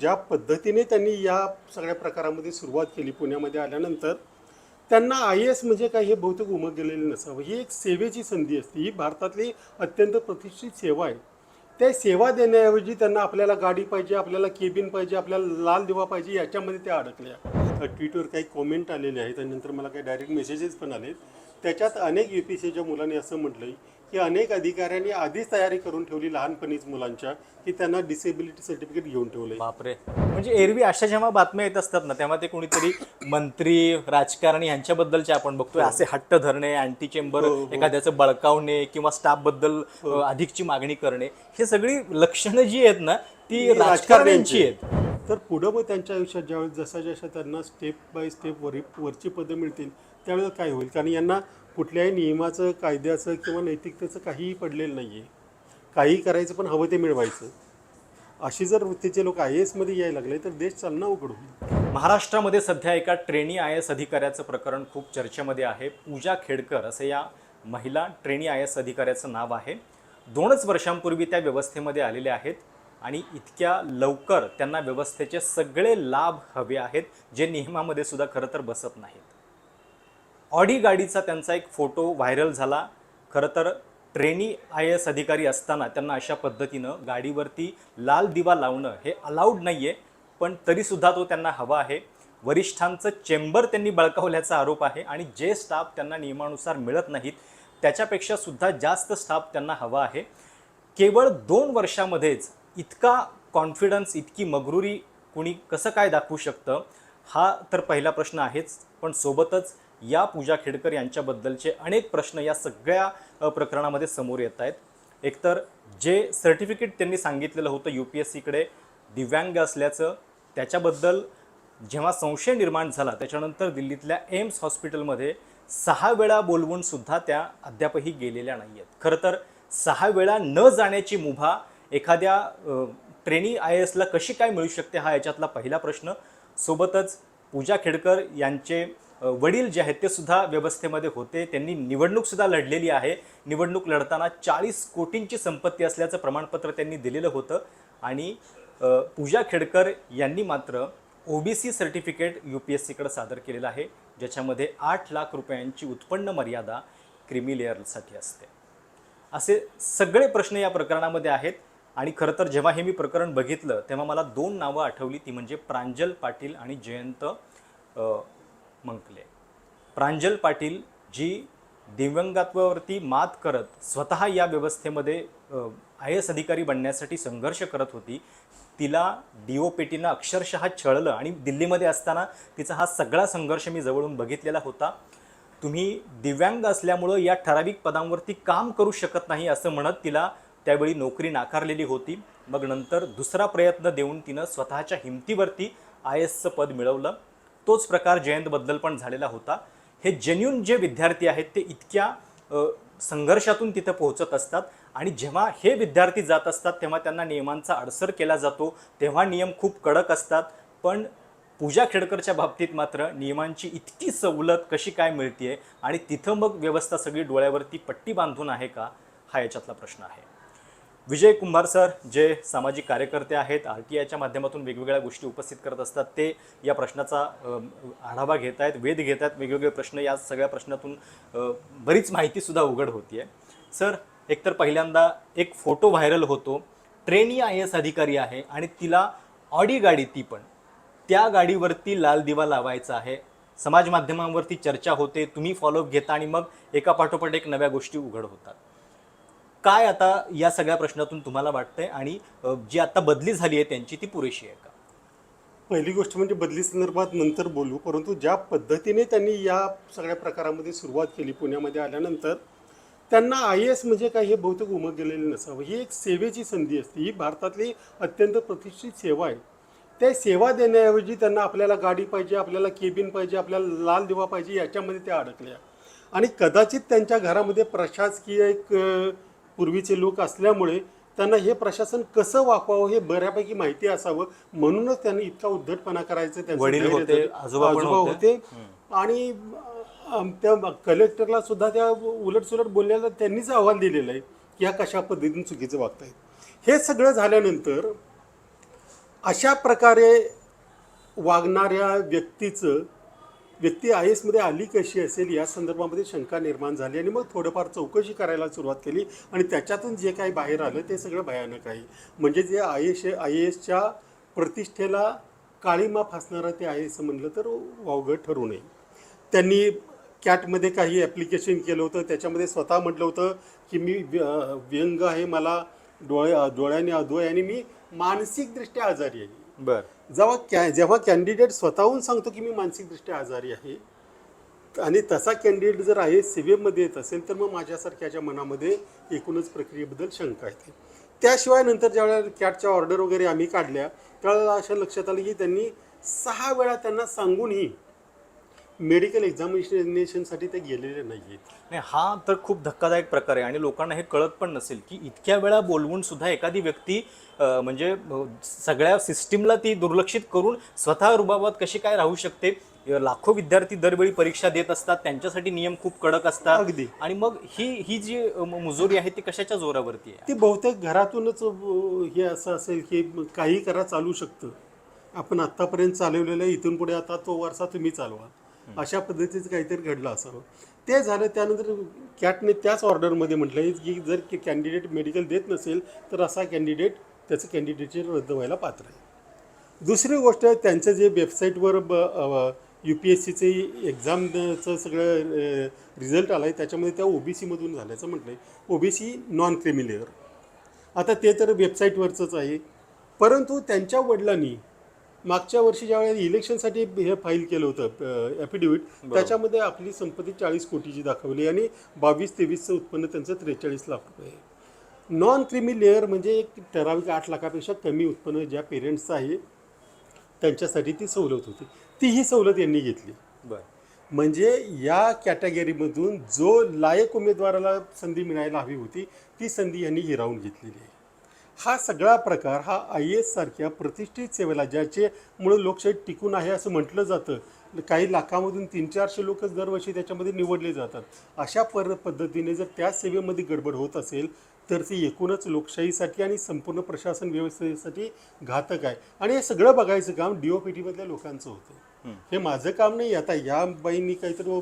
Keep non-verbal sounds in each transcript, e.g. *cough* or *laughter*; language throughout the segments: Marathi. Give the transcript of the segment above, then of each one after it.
ज्या पद्धतीने त्यांनी या सगळ्या प्रकारामध्ये सुरुवात केली पुण्यामध्ये आल्यानंतर त्यांना आय एस म्हणजे काय हे बहुतेक उमग गेलेलं नसावं. ही एक सेवेची संधी असते. ही भारतातली अत्यंत प्रतिष्ठित सेवा आहे. त्या सेवा देण्याऐवजी त्यांना आपल्याला गाडी पाहिजे आपल्याला केबिन पाहिजे आपल्याला लाल दिवा पाहिजे याच्यामध्ये त्या अडकल्या. ट्विटवर काही कॉमेंट आलेले आहेत आणि नंतर मला काही डायरेक्ट मेसेजेस पण आलेत. त्याच्यात अनेक यू पी सीच्या मुलांनी असं म्हटलंय की अनेक अधिकाऱ्यांनी आधीच तयारी करून ठेवली लहानपणीच मुलांच्या की त्यांना डिसेबिलिटी सर्टिफिकेट घेऊन ठेवलंय. बापरे. म्हणजे एरवी अशा जेव्हा बातम्या येत असतात ना तेव्हा ते कोणीतरी मंत्री राजकारणी यांच्याबद्दलचे आपण बघतोय. असे हट्ट धरणे अँटी चेंबर हो, हो. एखाद्याचं बळकावणे किंवा स्टाफबद्दल अधिकची मागणी करणे हे सगळी लक्षणं जी आहेत ना ती राजकारण्यांची आहेत. तर पुढं मग त्यांच्या आयुष्यात ज्यावेळेस जसा जशा त्यांना स्टेप बाय स्टेप वरी वरची पदं मिळतील त्यावेळेस काय होईल? कारण यांना कुठल्याही नियमाचं कायद्याचं किंवा नैतिकतेचं काहीही पडलेलं नाही आहे काहीही करायचं पण हवं ते मिळवायचं. अशी जर वृत्तीचे लोक आय एसमध्ये यायला लागले तर देश चालणं अवघड होईल. महाराष्ट्रामध्ये सध्या एका ट्रेनी आय एस अधिकाऱ्याचं प्रकरण खूप चर्चेमध्ये आहे. पूजा खेडकर असं या महिला ट्रेनी आय एस अधिकाऱ्याचं नाव आहे. दोनच वर्षांपूर्वी त्या व्यवस्थेमध्ये आलेल्या आहेत. आणि इतक्या लवकर त्यांना व्यवस्थेचे सगळे लाभ हवे आहेत जे नियमामध्ये सुद्धा खरं तर बसत नाहीत. ऑडी गाडीचा त्यांचा एक फोटो व्हायरल झाला. खरं तर ट्रेनी आय एस अधिकारी असताना त्यांना अशा पद्धतीनं गाडीवरती लाल दिवा लावणं हे अलाउड नाही आहे पण तरीसुद्धा तो त्यांना हवा आहे. वरिष्ठांचं चेंबर त्यांनी बळकावल्याचा आरोप आहे आणि जे स्टाफ त्यांना नियमानुसार मिळत नाहीत त्याच्यापेक्षा सुद्धा जास्त स्टाफ त्यांना हवा आहे. केवळ दोन वर्षामध्येच इतका कॉन्फिडन्स इतकी मगरुरी कुणी कसं काय दाखवू शकतं? हा तर पहिला प्रश्न आहेच. पण सोबतच या पूजा खेडकर यांच्याबद्दलचे अनेक प्रश्न या सगळ्या प्रकरणामध्ये समोर येत आहेत. एकतर जे सर्टिफिकेट त्यांनी सांगितलेलं होतं यू पी एस सीकडे दिव्यांग असल्याचं त्याच्याबद्दल जेव्हा संशय निर्माण झाला त्याच्यानंतर दिल्लीतल्या एम्स हॉस्पिटलमध्ये सहा वेळा बोलवून सुद्धा त्या अद्यापही गेलेल्या नाही आहेत खरं तर सहा वेळा न जाण्याची मुभा एखाद्या ट्रेनी आय एसला कशी काय मिळू शकते हा याच्यातला पहिला प्रश्न. सोबतच पूजा खेडकर यांचे वडील जे आहेत ते सुद्धा व्यवस्थेमध्ये होते. त्यांनी निवडणूक सुद्धा लढलेली आहे. निवडणूक लढताना चाळीस कोटींची संपत्ती असल्याचं प्रमाणपत्र त्यांनी दिलेलं होतं. आणि पूजा खेडकर यांनी मात्र OBC certificate U P S सीकडे सादर केलेलं आहे ज्याच्यामध्ये आठ लाख रुपयांची उत्पन्न मर्यादा क्रिमी लेअरसाठी असते. असे सगळे प्रश्न या प्रकरणामध्ये आहेत. आणि खरं तर जेव्हा हे मी प्रकरण बघितलं तेव्हा मला दोन नावं आठवली. ती म्हणजे प्रांजल पाटील आणि जयंत मंकले. प्रांजल पाटील जी दिव्यांगत्वावरती मात करत स्वतः या व्यवस्थेमध्ये आय एस अधिकारी बनण्यासाठी संघर्ष करत होती. तिला डी ओ पेटीनं अक्षरशः छळलं आणि दिल्लीमध्ये असताना तिचा हा सगळा संघर्ष मी जवळून बघितलेला होता. तुम्ही दिव्यांग असल्यामुळं या ठराविक पदांवरती काम करू शकत नाही असं म्हणत तिला त्यावेळी नोकरी नाकारलेली होती. मग नंतर दुसरा प्रयत्न देऊन तिनं स्वतःच्या हिमतीवरती आय एसचं पद मिळवलं. तोच प्रकार जयंतबद्दल पण झालेला होता. हे जेन्युन जे विद्यार्थी आहेत ते इतक्या संघर्षातून तिथं पोहोचत असतात आणि जेव्हा हे विद्यार्थी जात असतात तेव्हा त्यांना नियमांचा अडसर केला जातो. तेव्हा नियम खूप कडक असतात. पण पूजा खेडकरच्या बाबतीत मात्र नियमांची इतकी सवलत कशी काय मिळते आणि तिथं मग व्यवस्था सगळी डोळ्यावरती पट्टी बांधून आहे का हा याच्यातला प्रश्न आहे. विजय कुंभार सर जे सामाजिक कार्यकर्ते आहेत आर टी आयच्या माध्यमातून वेगवेगळ्या गोष्टी उपस्थित करत असतात ते या प्रश्नाचा आढावा घेत आहेत वेध घेत आहेत वेगवेगळे प्रश्न या सगळ्या प्रश्नातून बरीच माहितीसुद्धा उघड होती आहे सर एकतर पहिल्यांदा एक फोटो व्हायरल होतो ट्रेनी आय एस अधिकारी आहे आणि तिला ऑडी गाडी ती पण. त्या गाडीवरती लाल दिवा लावायचा आहे समाज माध्यमांवरती चर्चा होते तुम्ही फॉलोअप घेता आणि मग एका पाठोपाठ एक नव्या गोष्टी उघड होतात. काय आता या सगळ्या प्रश्नातून तुम्हाला वाटतंय आणि जी आता बदली झाली आहे त्यांची ती पुरेशी आहे का? पहिली गोष्ट म्हणजे बदली संदर्भात नंतर बोलू परंतु ज्या पद्धतीने त्यांनी या सगळ्या प्रकारामध्ये सुरुवात केली पुण्यामध्ये आल्यानंतर त्यांना आय एस म्हणजे काय हे बहुतेक उमग गेलेलं नसावं. ही एक सेवेची संधी असते. ही भारतातली अत्यंत प्रतिष्ठित सेवा आहे. त्या सेवा देण्याऐवजी त्यांना आपल्याला गाडी पाहिजे आपल्याला केबिन पाहिजे आपल्याला लाल दिवा पाहिजे याच्यामध्ये त्या अडकल्या. आणि कदाचित त्यांच्या घरामध्ये प्रशासकीय एक पूर्वीचे लोक असल्यामुळे त्यांना हे प्रशासन कसं वापरावं हे बऱ्यापैकी माहिती असावं म्हणूनच त्यांनी इतका उद्धटपणा करायचं त्यांचं. आजोबा होते. आणि त्या कलेक्टरला सुद्धा त्या उलटसुलट बोललेला त्यांनीच अहवाल दिलेला आहे की ह्या कशा पद्धतीने चुकीचं वागतायत हे सगळं झाल्यानंतर अशा प्रकारे वागणाऱ्या व्यक्तीचं व्यक्ती आय एसमध्ये आली कशी असेल या संदर्भामध्ये शंका निर्माण झाली आणि मग थोडंफार चौकशी करायला सुरुवात केली आणि त्याच्यातून जे काही बाहेर आलं ते सगळं भयानक आहे. म्हणजे जे आय एस आय एसच्या प्रतिष्ठेला काळीमा फासणारं ते आय एस म्हणलं तर वावगं ठरू नये. त्यांनी कॅटमध्ये काही ॲप्लिकेशन केलं होतं त्याच्यामध्ये स्वतः म्हटलं होतं की मी व्य- व्यंग आहे मला डोळे डोळ्याने अधोय आणि मी मानसिकदृष्ट्या आजारी आहे. बर. जेव्हा कॅ जेव्हा कॅन्डिडेट स्वतःहून सांगतो की मी मानसिकदृष्ट्या आजारी आहे आणि तसा कॅन्डिडेट जर आहे सेवेमध्ये येत असेल तर मग माझ्यासारख्याच्या मनामध्ये एकूणच प्रक्रियेबद्दल शंका येते. त्याशिवाय नंतर ज्यावेळेला कॅटच्या ऑर्डर वगैरे आम्ही काढल्या त्यावेळेला अशा लक्षात आलं की त्यांनी सहा वेळा त्यांना सांगूनही मेडिकल एक्झामिनेशनसाठी ते गेलेले नाही आहेत नाही हा तर खूप धक्कादायक प्रकार आहे आणि लोकांना हे कळत पण नसेल की इतक्या वेळा बोलवून सुद्धा एखादी व्यक्ती अं, म्हणजे अं, सगळ्या सिस्टीमला ती दुर्लक्षित करून स्वतः रुबाबात कशी काय राहू शकते? अं, लाखो विद्यार्थी दरवेळी परीक्षा देत असतात त्यांच्यासाठी नियम खूप कडक असतात. अगदी. आणि मग ही ही जी अं, मुजोरी आहे ती कशाच्या जोरावरती आहे? ते बहुतेक घरातूनच अं, हे असं असेल की काही करा चालू शकतं. आपण आत्तापर्यंत चालवलेलं आहे, इथून पुढे आता तो वारसा तुम्ही चालवा. अशा पद्धतीचं काहीतरी घडलं असावं. ते झालं त्यानंतर कॅटने त्याच ऑर्डरमध्ये म्हटलं की जर कॅन्डिडेट मेडिकल देत नसेल तर असा कॅन्डिडेट त्याचं कॅन्डिडेटचे रद्द व्हायला पात्र आहे. दुसरी गोष्ट त्यांचं जे वेबसाईटवर ब यू पी एस सीचे एक्झामचं सगळं रिझल्ट आला आहे त्याच्यामध्ये त्या ओ बी सीमधून झाल्याचं म्हटलं आहे O B C non creamy layer. आता ते तर वेबसाईटवरचंच आहे. परंतु त्यांच्या वडिलांनी मागच्या वर्षी ज्यावेळेला इलेक्शनसाठी हे फाईल केलं होतं ॲफिडेव्हिट त्याच्यामध्ये आपली संपत्ती चाळीस कोटीची दाखवली आणि बावीस तेवीसचं उत्पन्न त्यांचं त्रेचाळीस लाख रुपये. नॉन क्रिमी लेअर म्हणजे एक ठराविक आठ लाखापेक्षा कमी उत्पन्न ज्या पेरेंट्सचं आहे त्यांच्यासाठी ती सवलत होती. ती ही सवलत यांनी घेतली. बरं. म्हणजे या कॅटेगरीमधून जो लायक उमेदवाराला संधी मिळायला हवी होती ती संधी यांनी हिरावून घेतलेली आहे. हा सगळा प्रकार हा आय एस सारख्या प्रतिष्ठित सेवेला ज्याचे मुळे लोकशाही टिकून आहे असं म्हटलं जातं. काही लाखामधून तीन चारशे लोकच दरवर्षी त्याच्यामध्ये निवडले जातात. अशा पर पद्धतीने जर त्या सेवेमध्ये गडबड होत असेल तर ती एकूणच लोकशाहीसाठी आणि संपूर्ण प्रशासन व्यवस्थेसाठी घातक आहे. आणि हे सगळं बघायचं काम डी ओ पी टीमधल्या लोकांचं होतं. हे माझं काम नाही आता या बाईंनी काहीतरी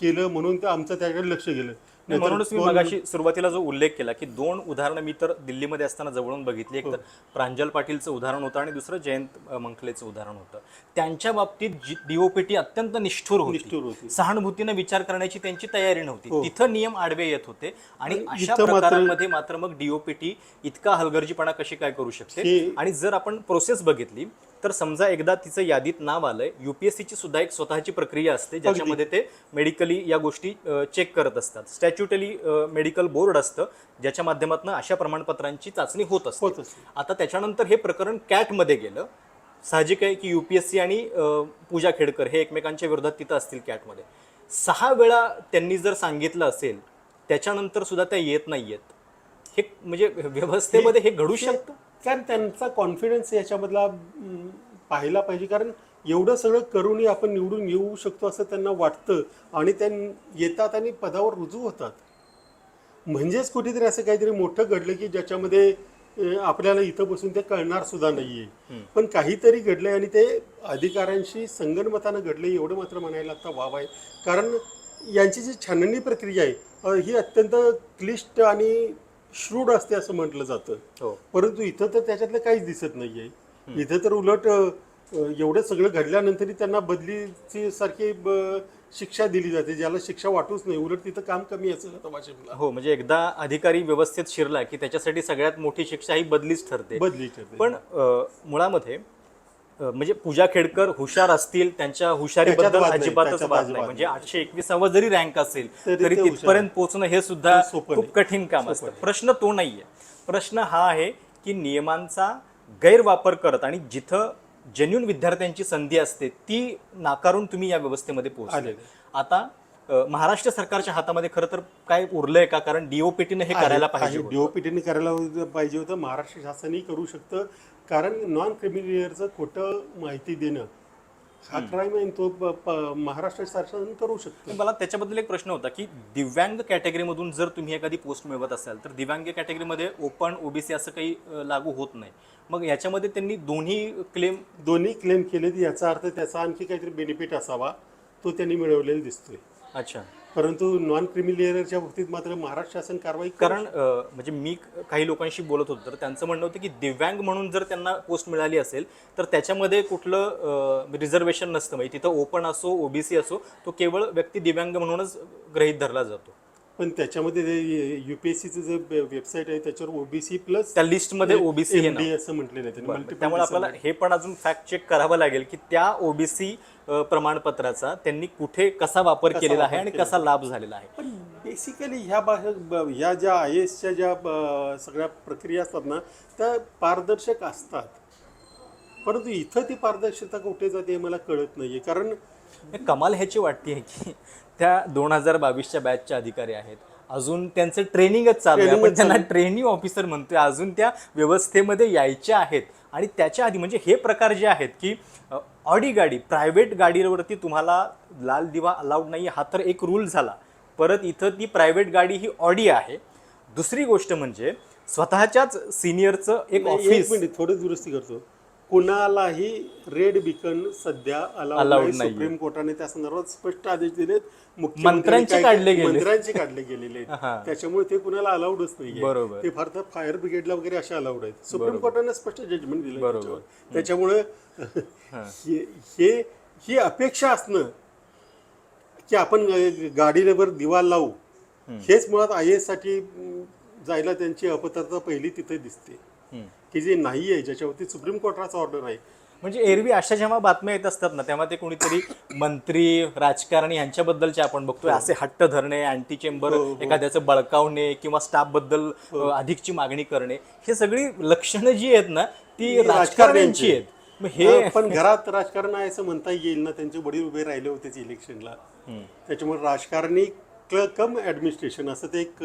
केलं म्हणून तर आमचं त्याकडे लक्ष गेलं. नाही, म्हणूनच मी मगाशी सुरुवातीला जो उल्लेख केला की दोन उदाहरणं मी तर दिल्लीमध्ये असताना जवळून बघितली. एक तर प्रांजल पाटीलचं उदाहरण होतं आणि दुसरं जयंत अ, मंखलेचं उदाहरण होतं. त्यांच्या बाबतीत डीओपीटी अत्यंत निष्ठुर निष्ठुर होती. होती. सहानुभूतीने विचार करण्याची त्यांची तयारी नव्हती. हो. तिथं नियम आडवे येत होते आणि आणि अशा इथं मात्र- प्रकारांमध्ये मात्र मग डीओपीटी इतका हलगर्जीपणा कशी काय करू शकते? हे- आणि जर आपण प्रोसेस बघितली तर समजा एकदा तिचं यादीत नाव आलंय युपीएससीची सुद्धा एक स्वतःची प्रक्रिया असते ज्याच्यामध्ये ते मेडिकली या गोष्टी चेक करत असतात. स्टॅच्युटली मेडिकल बोर्ड असतं ज्याच्या माध्यमातून अशा प्रमाणपत्रांची चाचणी होत असते. आता त्याच्यानंतर हे प्रकरण कॅटमध्ये गेलं. साहजिक आहे की युपीएससी आणि पूजा खेडकर हे एकमेकांच्या विरोधात तिथं असतील कॅटमध्ये सहा वेळा त्यांनी जर सांगितलं असेल त्याच्यानंतर सुद्धा त्या येत नाही येत हे म्हणजे व्यवस्थेमध्ये हे घडू शकतं? कारण त्यांचा कॉन्फिडन्स याच्यामधला पाहायला पाहिजे. कारण एवढं सगळं करूनही आपण निवडून येऊ शकतो असं त्यांना वाटतं. आणि त्या येतात आणि पदावर रुजू होतात. म्हणजेच कुठेतरी असं काहीतरी मोठं घडलं की ज्याच्यामध्ये आपल्याला इथं बसून ते कळणार सुद्धा नाहीये. पण काहीतरी घडलंय आणि ते अधिकाऱ्यांशी संगनमतानं घडलंय एवढं मात्र म्हणायला आता वाव आहे. कारण यांची जी छाननी प्रक्रिया आहे ही अत्यंत क्लिष्ट आणि श्रूड असते असं म्हटलं जातं. हो. परंतु इथं तर त्याच्यातलं काहीच दिसत नाहीये. इथं तर उलट एवढं सगळं घडल्यानंतरही त्यांना बदलीची सारखी शिक्षा दिली जाते ज्याला शिक्षा वाटूच नाही. उलट तिथं काम कमी वाशिमला. हो म्हणजे एकदा अधिकारी व्यवस्थेत शिरला की त्याच्यासाठी सगळ्यात मोठी शिक्षा ही बदलीच ठरते. बदली ठरते. पण मुळामध्ये म्हणजे पूजा खेडकर हुशार असतील त्यांच्या हुशारीबद्दल अजिबातच वाद नाही म्हणजे. आठशे एकविसावा जरी रँक असेल तरी तिथपर्यंत पोहोचणं हे सुद्धा खूप. कठीण काम असतं प्रश्न तो नाहीये प्रश्न हा आहे की नियमांचा गैरवापर करत आणि जिथं जेन्युन विद्यार्थ्यांची संधी असते ती नाकारून तुम्ही या व्यवस्थेमध्ये पोहोचले. आता महाराष्ट्र सरकारच्या हातामध्ये खरं तर काय उरलंय का? कारण डीओपीटीने हे करायला पाहिजे. डीओपीटीने करायला पाहिजे होतं. महाराष्ट्र शासनही करू शकतं. कारण नॉन क्रिमिलियरचं खोटं माहिती देणं हा क्राईम आहे तो प- प- महाराष्ट्र शासन करू शकतो. मला त्याच्याबद्दल एक प्रश्न होता की दिव्यांग कॅटेगरीमधून जर तुम्ही एखादी पोस्ट मिळवत असाल तर दिव्यांग कॅटेगरीमध्ये ओपन ओबीसी असं काही अ, लागू होत नाही. मग याच्यामध्ये त्यांनी दोन्ही क्लेम दोन्ही क्लेम केले याचा अर्थ त्याचा आणखी काहीतरी बेनिफिट असावा तो त्यांनी मिळवलेला दिसतोय. अच्छा. परंतु नॉन क्रिमिलियरच्या बाबतीत मात्र महाराष्ट्र शासन कारवाई करू कारण अ, म्हणजे मी काही लोकांशी बोलत होतो तर त्यांचं म्हणणं होतं की दिव्यांग म्हणून जर त्यांना पोस्ट मिळाली असेल तर त्याच्यामध्ये कुठलं रिझर्वेशन नसतं. म्हणजे तिथं ओपन असो ओबीसी असो तो केवळ व्यक्ती दिव्यांग म्हणूनच गृहीत धरला जातो. पण त्याच्यामध्ये युपीएससीचं जे वेबसाईट आहे त्याच्यावर ओबीसी प्लस त्या लिस्टमध्ये ओबीसी नाव. असं म्हटलेलं आहे. त्यामुळे आपल्याला हे पण अजून फॅक्ट चेक करावं लागेल की त्या ओबीसी प्रमाणपत्राचा त्यांनी कुठे कसा वापर केलेला आहे आणि कसा लाभ झालेला आहे. पण बेसिकली ह्या ब- ह्या ज्या आय एसच्या ज्या सगळ्या प्रक्रिया असतात ना त्या पारदर्शक असतात. परंतु इथं ती पारदर्शकता कुठे जाते हे मला कळत नाहीये. कारण हे कमाल ह्याची वाटते की त्या दोन हजार बावीसच्या बॅचचे अधिकारी आहेत. अजून त्यांचं ट्रेनिंगच चालू आहे. आपण त्यांना ट्रेनिंग ऑफिसर म्हणतोय. अजून त्या व्यवस्थेमध्ये यायचे आहेत. आणि त्याच्या आधी म्हणजे हे प्रकार जे आहेत की ऑडी गाडी प्रायव्हेट गाडीवरती तुम्हाला लाल दिवा अलाउड नाही हा तर एक रूल झाला. परत इथं ती प्रायव्हेट गाडी ही ऑडी आहे. दुसरी गोष्ट म्हणजे स्वतःच्याच सिनियरचं एक ऑफिस थोडी दुरुस्ती करतो. कुणालाही रेड बिकन सध्या Allowed अलाउड नाही. सुप्रीम कोर्टाने त्या संदर्भात स्पष्ट आदेश दिलेत मंत्र्यांचे काय- काढले गेले. मंत्र्यांचे काढले गेलेले हा. त्याच्यामुळे ते कुणाला अलाउडच नाही बरोबर. ते फार तर फायर ब्रिगेडला वगैरे असे अलाउड आहेत सुप्रीम कोर्टाने स्पष्ट जजमेंट दिलं बरोबर. त्याच्यावर. त्याच्यामुळे *laughs* हे हे- ही अपेक्षा असणं की आपण गाडीवर दिवा लावू हेच मुळात आय एससाठी जायला त्यांची अपतरता पहिली तिथे दिसते की जे नाही आहे ज्याच्यावरती सुप्रीम कोर्टाचा ऑर्डर आहे. म्हणजे एरवी अशा जेव्हा बातम्या येत असतात ना तेव्हा ते कोणीतरी मंत्री राजकारणी यांच्याबद्दलचे आपण बघतोय. असे हट्ट धरणे अँटी चेंबर हो, हो. एखाद्याचं बळकावणे किंवा स्टाफबद्दल अधिकची मागणी करणे हे सगळी लक्षणं जी आहेत ना ती ही राजकारण्यांची आहेत. हे हा, पण घरात राजकारण आहे असं म्हणता येईल ना त्यांचे वडील उभे राहिले होतेच इलेक्शनला त्याच्यामुळे राजकारणी कम ऍडमिनिस्ट्रेशन असं ते एक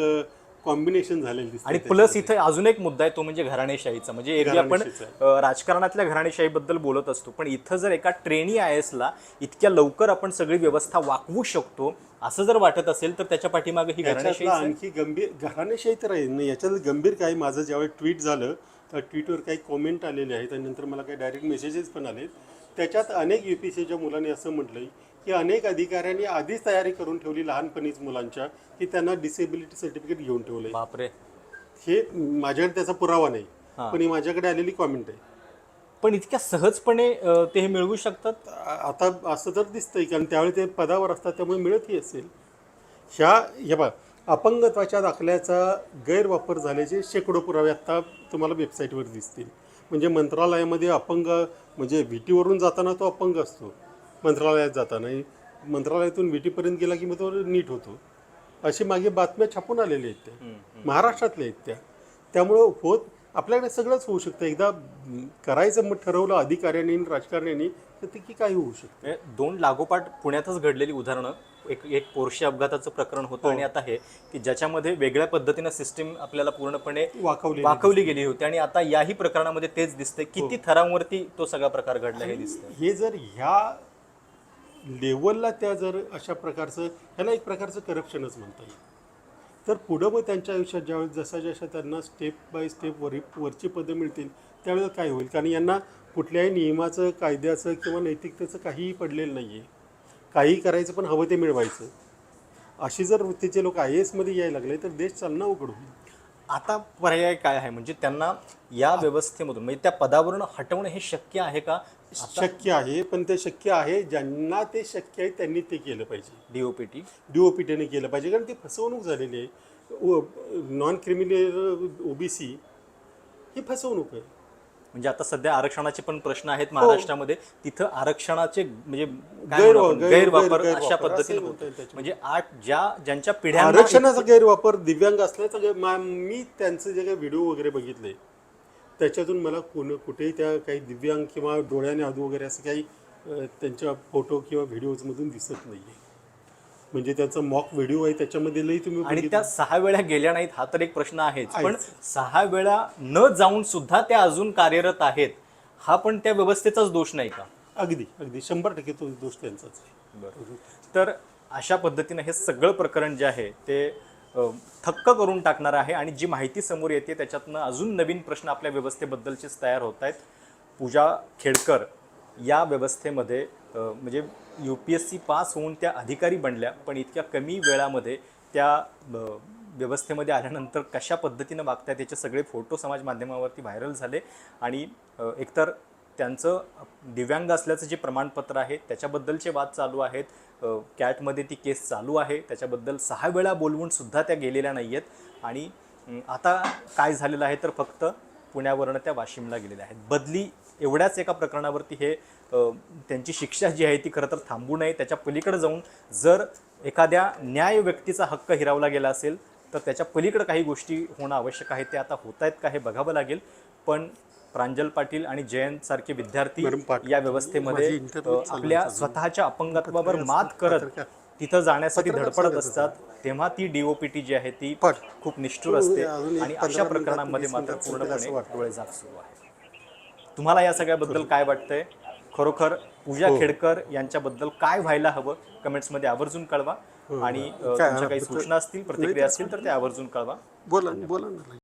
कॉम्बिनेशन झालेलं दिसतं आणि प्लस इथे अजून एक मुद्दा आहे तो म्हणजे घराणेशाहीचा म्हणजे एरवी आपण घराणेशाहीचा. राजकारणातल्या घराणेशाहीबद्दल बोलत असतो पण इथं जर एका ट्रेनी आय एसला इतक्या लवकर आपण सगळी व्यवस्था वाकवू शकतो असं जर वाटत असेल तर त्याच्या पाठीमागे ही घराणेशाही. आणखी गंभीर घराणेशाही तर आहे नाही याच्यात गंभीर काय माझं ज्यावेळी ट्विट झालं त्या ट्विटवर काही कॉमेंट आलेले आहेत आणि नंतर मला काही डायरेक्ट मेसेजेस पण आलेत त्याच्यात अनेक यू पी सीच्या मुलांनी असं म्हटलंय की अनेक अधिकाऱ्यांनी आधीच तयारी करून ठेवली लहानपणीच मुलांच्या की त्यांना डिसेबिलिटी सर्टिफिकेट घेऊन ठेवलंय बापरे. हे माझ्याकडे त्याचा पुरावा नाही हा. पण ही माझ्याकडे आलेली कॉमेंट आहे. पण इतक्या सहजपणे अ, ते हे मिळवू शकतात? आ- आता असं तर दिसतंय कारण त्यावेळी ते पदावर असतात त्यामुळे मिळतही असेल. ह्या हे बघा अपंगत्वाच्या दाखल्याचा गैरवापर झाल्याचे शेकडो पुरावे आत्ता तुम्हाला वेबसाईटवर दिसतील. म्हणजे मंत्रालयामध्ये अपंग म्हणजे व्ही टीवरून जाताना तो अपंग असतो. मंत्रालयात जाताना मंत्रालयातून व्ही टीपर्यंत गेला की मग तो नीट होतो. अशी मागे बातम्या छापून आलेल्या आहेत त्या. महाराष्ट्रातल्या आहेत त्या. त्यामुळं होत आपल्याकडे सगळंच होऊ शकतं. एकदा करायचं मग ठरवलं अधिकाऱ्यांनी राजकारण्यांनी तर ते की काही होऊ शकतं. दोन लागोपाठ पुण्यातच घडलेली उदाहरणं. एक एक पोरशी अपघाताचं प्रकरण होतं हो. आणि आता हे की ज्याच्यामध्ये वेगळ्या पद्धतीनं सिस्टीम आपल्याला पूर्णपणे वाकवलेली वाकवली गेली होती आणि आता याही प्रकरणामध्ये तेच दिसतंय. किती हो. थरांवरती तो सगळा प्रकार घडला हे दिसतंय. हे जर ह्या लेवलला त्या जर अशा प्रकारचं ह्याला एक प्रकारचं करप्शनच म्हणता येईल. तर पुढं मग त्यांच्या आयुष्यात ज्यावेळेस जशा जशा त्यांना स्टेप बाय स्टेप वरी वरची पदं मिळतील त्यावेळेला काय होईल? कारण यांना कुठल्याही नियमाचं कायद्याचं किंवा नैतिकतेचं काहीही पडलेलं नाही आहे काही करायचं पण हवं ते मिळवायचं. अशी जर वृत्तीचे लोक आय एसमध्ये यायला लागले तर देश चालणं अवघड होईल. आता पर्याय काय आहे? म्हणजे त्यांना या व्यवस्थेमधून म्हणजे त्या पदावरून हटवणं हे शक्य आहे का? शक्य आहे पण ते शक्य आहे ज्यांना ते शक्य आहे त्यांनी ते केलं पाहिजे. डीओपीटी डीओपीटीने केलं पाहिजे कारण ती फसवणूक झालेली आहे. नॉन क्रिमिनल ओबीसी ही फसवणूक आहे. म्हणजे आता सध्या आरक्षणाचे पण प्रश्न आहेत महाराष्ट्रामध्ये. तिथं आरक्षणाचे म्हणजे गैरवापर गैर- अशा पद्धतीने. म्हणजे आठ ज्या ज्यांच्या पिढ्या आरक्षणाचा गैरवापर दिव्यांग असल्याचा मा- त्यांचे जे काही व्हिडिओ वगैरे बघितले त्याच्यातून मला कोण कुठेही त्या काही दिव्यांग किंवा डोळ्याने आदू वगैरे असं काही त्यांच्या फोटो किंवा व्हिडिओजमधून दिसत नाही आहे म्हणजे त्यांचा मॉक व्हिडिओ आहे त्याच्यामध्येही तुम्ही आणि. त्या सहा वेळा गेल्या नाहीत हा तर एक प्रश्न आहेच. पण सहा वेळा न जाऊन सुद्धा त्या अजून कार्यरत आहेत हा पण त्या व्यवस्थेचाच दोष नाही का? अगदी अगदी. शंभर टक्के तो दोष त्यांचाच आहे. बरोबर तर अशा पद्धतीनं हे सगळं प्रकरण जे आहे ते थक्क करून टाकणार आहे आणि जी माहिती समोर येते त्याच्यातनं अजून नवीन प्रश्न आपल्या व्यवस्थेबद्दलचेच तयार होत आहेत पूजा खेडकर या व्यवस्थेमध्ये म्हणजे U P S C pass होऊन त्या अधिकारी बनल्या पण इतक्या कमी वेळामध्ये त्या व्यवस्थेमध्ये आल्यानंतर कशा पद्धतीनं वागतात याचे सगळे फोटो समाज माध्यमावरती व्हायरल झाले. आणि एकतर त्यांचं दिव्यांग असल्याचं जे प्रमाणपत्र आहे त्याच्याबद्दलचे वाद चालू आहेत. कॅटमध्ये ती केस चालू आहे. त्याच्याबद्दल सहा वेळा बोलवून सुद्धा त्या गेलेल्या नाही आहेत आणि आता काय झालेलं आहे तर फक्त पुण्यावरनं त्या वाशिमला गेलेल्या आहेत. बदली एवढ्याच एका प्रकरणावरती हे त्यांची शिक्षा जी आहे ती खरं तर थांबू नये. त्याच्या पलीकडे जाऊन जर एखाद्या न्याय व्यक्तीचा हक्क हिरावला गेला असेल तर त्याच्या पलीकडे काही गोष्टी होणं आवश्यक आहे. ते आता होत आहेत का हे बघावं लागेल. पण प्रांजल पाटील आणि जयंत सारखे विद्यार्थी या व्यवस्थेमध्ये आपल्या. स्वतःच्या अपंगत्वावर मात करत. तिथं जाण्यासाठी धडपडत असतात. तेव्हा ती डीओपीटी जी आहे ती खूप निष्ठुर असते आणि अशा प्रकरणांमध्ये मात्र पूर्णपणे. डोळे जाग सुरू आहे. तुम्हाला या सगळ्याबद्दल काय वाटतंय? खरोखर पूजा हो. खेडकर यांच्याबद्दल काय व्हायला हवं कमेंट्समध्ये आवर्जून कळवा. आणि अ, काय तुमच्या काही सूचना असतील प्रतिक्रिया असतील तर त्या आवर्जून कळवा. बोला बोला ना.